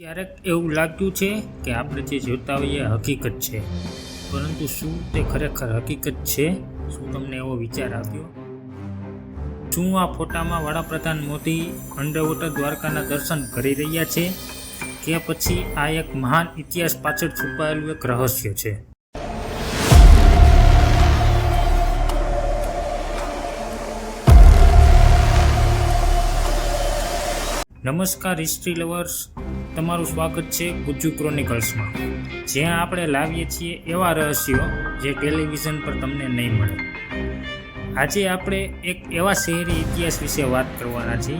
ક્યારેક એવું લાગ્યું છે કે આપણે જે જોતા હોઈએ હકીકત છે. પરંતુ શું તે ખરેખર હકીકત છે? શું તમને એવો વિચાર આવ્યો? શું આ ફોટામાં વડાપ્રધાન મોદી અંડરવોટર દ્વારકાના દર્શન કરી રહ્યા છે? કે પછી આ એક મહાન ઇતિહાસ પાછળ છુપાયેલું એક રહસ્ય છે? નમસ્કાર હિસ્ટ્રી લવર્સ તમારું સ્વાગત છે ગુજ્જુ ક્રોનિકલ્સમાં. જ્યાં આપણે લાવીએ છીએ એવા રહસ્યો જે ટેલિવિઝન પર તમને નહીં મળે. આજે આપણે એક એવા શહેરી ઇતિહાસ વિશે વાત કરવાના છીએ,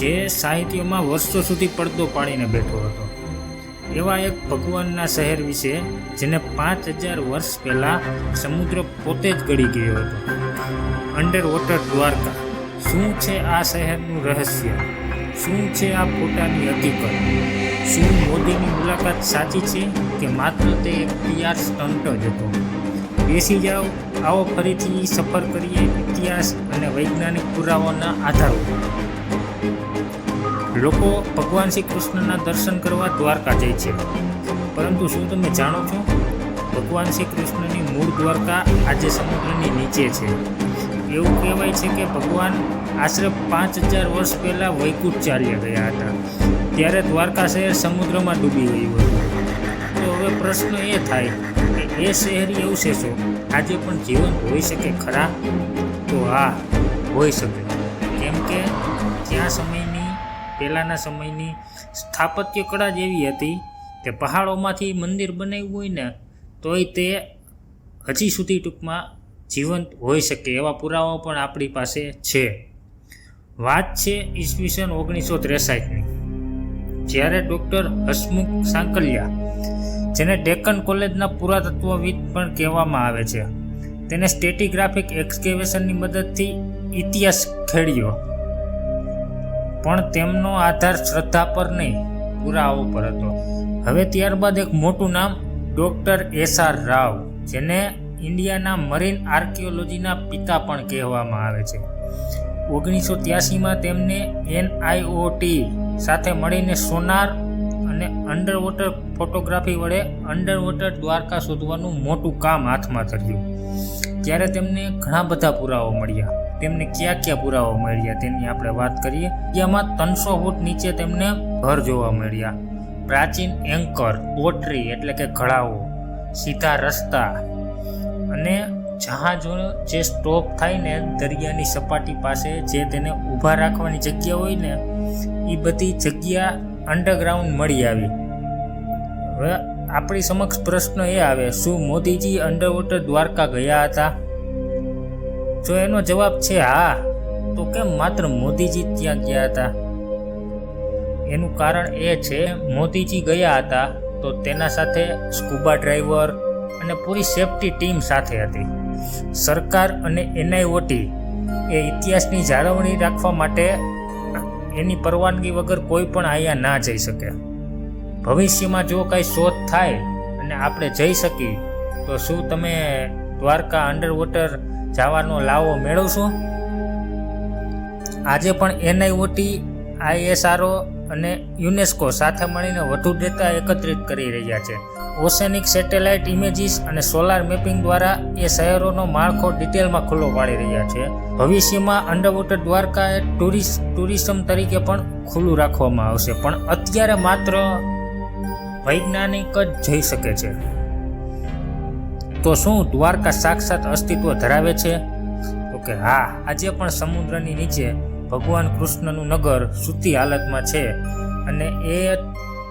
જે સાહિત્યમાં વર્ષો સુધી પડદો પાડીને બેઠો હતો. એવા એક ભગવાનના શહેર વિશે, જેને પાંચ હજાર વર્ષ પહેલાં સમુદ્ર પોતે જ ગળી ગયો હતો. Under water Dwarka. શું છે આ શહેરનું રહસ્ય? શું છે આ ફોટાની હકીકત? શું મોદીની મુલાકાત સાચી છે કે માત્ર તે એક પીઆર સ્ટન્ટ જ હતો? બેસી જાઓ, આવો ફરીથી સફર કરીએ ઇતિહાસ અને વૈજ્ઞાનિક પુરાવાના આધાર પર. લોકો ભગવાન શ્રી કૃષ્ણના દર્શન કરવા દ્વારકા જાય છે. પરંતુ શું તમે જાણો છો? ભગવાન શ્રી કૃષ્ણની મૂળ દ્વારકા આજે સમુદ્રની નીચે છે. એવું કહેવાય છે કે ભગવાન આશરે પાંચ હજાર વર્ષ પહેલાં વૈકુંઠ ચાલ્યા ગયા હતા. ત્યારે દ્વારકા શહેર સમુદ્રમાં ડૂબી ગયું હતું. તો હવે પ્રશ્ન એ થાય કે એ શહેર એવું છે શું? આજે પણ જીવંત હોઈ શકે ખરા? તો હા, હોઈ શકે. કેમ કે ત્યાં સમયની, પહેલાંના સમયની સ્થાપત્ય કળા જ એવી હતી કે પહાડોમાંથી મંદિર બનાવ્યું હોય ને, તોય તે હજી સુધી ટૂંકમાં જીવંત હોઈ શકે એવા પુરાવાઓ પણ આપણી પાસે છે. વાત છે ઈસવીસન ઓગણીસો ત્રેસાઠની, જ્યારે ડૉક્ટર હસમુખ સાંકલિયા, જેને ડેક્કન કોલેજના પુરાતત્વવિદ પણ કહેવામાં આવે છે, તેને સ્ટેટિગ્રાફિક એક્સકેવેશનની મદદથી ઇતિહાસ ખેડ્યો. પણ તેમનો આધાર શ્રદ્ધા પર નહીં, પુરાવો પર હતો. હવે ત્યારબાદ એક મોટું નામ ડૉક્ટર એસ આર રાવ, જેને ઇન્ડિયાના મરીન આર્કિયોલોજીના પિતા પણ કહેવામાં આવે છે. ઓગણીસો ત્યાસીમાં તેમને એનઆઈઓટી સાથે મળીને સોનાર અને અંડરવોટર ફોટોગ્રાફી વડે અંડરવોટર દ્વારકા શોધવાનું મોટું કામ હાથમાં ધર્યું. ત્યારે તેમને ઘણા બધા પુરાવો મળ્યા. તેમને કયા કયા પુરાવા મળ્યા તેની આપણે વાત કરીએ. જેમાં ત્રણસો ફૂટ નીચે તેમને ઘર જોવા મળ્યા. પ્રાચીન એન્કર પોટરી એટલે કે ઘડાઓ, સીધા રસ્તા અને જહાજો જે સ્ટોપ થાય ને દરિયાની સપાટી પાસે જે તેને ઊભા રાખવાની જગ્યા હોય ને એ બધી જગ્યા અંડરગ્રાઉન્ડ મળી આવી. હવે આપણી સમક્ષ પ્રશ્ન એ આવે, શું મોદીજી અંડરવોટર દ્વારકા ગયા હતા? જો એનો જવાબ છે હા, તો કેમ માત્ર મોદીજી ત્યાં ગયા હતા? એનું કારણ એ છે, મોદીજી ગયા હતા તો તેના સાથે સ્કૂબા ડ્રાઈવર અને પૂરી સેફટી ટીમ સાથે હતી. સરકાર અને એનઆઈઓટી એ ઇતિહાસની જાળવણી રાખવા માટે એની પરવાનગી વગર કોઈ પણ અહીંયા ના જઈ શકે. ભવિષ્યમાં જો કાંઈ શોધ થાય અને આપણે જઈ શકીએ, તો શું તમે દ્વારકા અંડર વોટર જવાનો લાવો મેળવશો? આજે પણ એનઆઈઓટી આઈએસઆરઓ અને યુનેસ્કો સાથે મળીને વધુ ડેટા એકત્રિત કરી રહ્યા છે. ઓશેનિક સેટેલાઇટ ઇમેજીસ અને સોલાર મેપિંગ દ્વારા એ શહેરોનો માળખો ડિટેલમાં ખુલ્લો પાડી રહ્યા છે. ભવિષ્યમાં અંડરવોટર દ્વારકા એ ટુરિસ્ટ ટુરિઝમ તરીકે પણ ખુલ્લું રાખવામાં આવશે. પણ અત્યારે માત્ર વૈજ્ઞાનિક જ જઈ શકે છે. તો શું દ્વારકા સાક્ષાત અસ્તિત્વ ધરાવે છે? તો કે હા, આજે પણ સમુદ્રની નીચે ભગવાન કૃષ્ણનું નગર સૂતી હાલતમાં છે. અને એ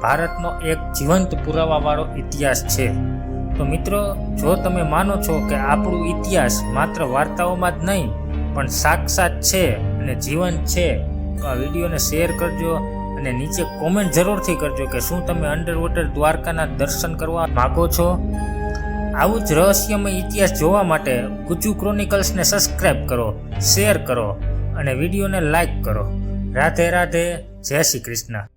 ભારતનો એક જીવંત પુરાવાવાળો ઇતિહાસ છે. તો મિત્રો, જો તમે માનો છો કે આપણું ઇતિહાસ માત્ર વાર્તાઓમાં જ નહીં, પણ સાક્ષાત છે અને જીવંત છે, તો આ વિડીયોને શેર કરજો અને નીચે કોમેન્ટ જરૂરથી કરજો કે શું તમે અંડર વોટર દ્વારકાના દર્શન કરવા માગો છો. આવું જ રહસ્યમય ઇતિહાસ જોવા માટે ગુજુ ક્રોનિકલ્સને સબસ્ક્રાઇબ કરો, શેર કરો અને વિડીયોને લાઈક કરો. રાધે રાધે, જય શ્રી કૃષ્ણ.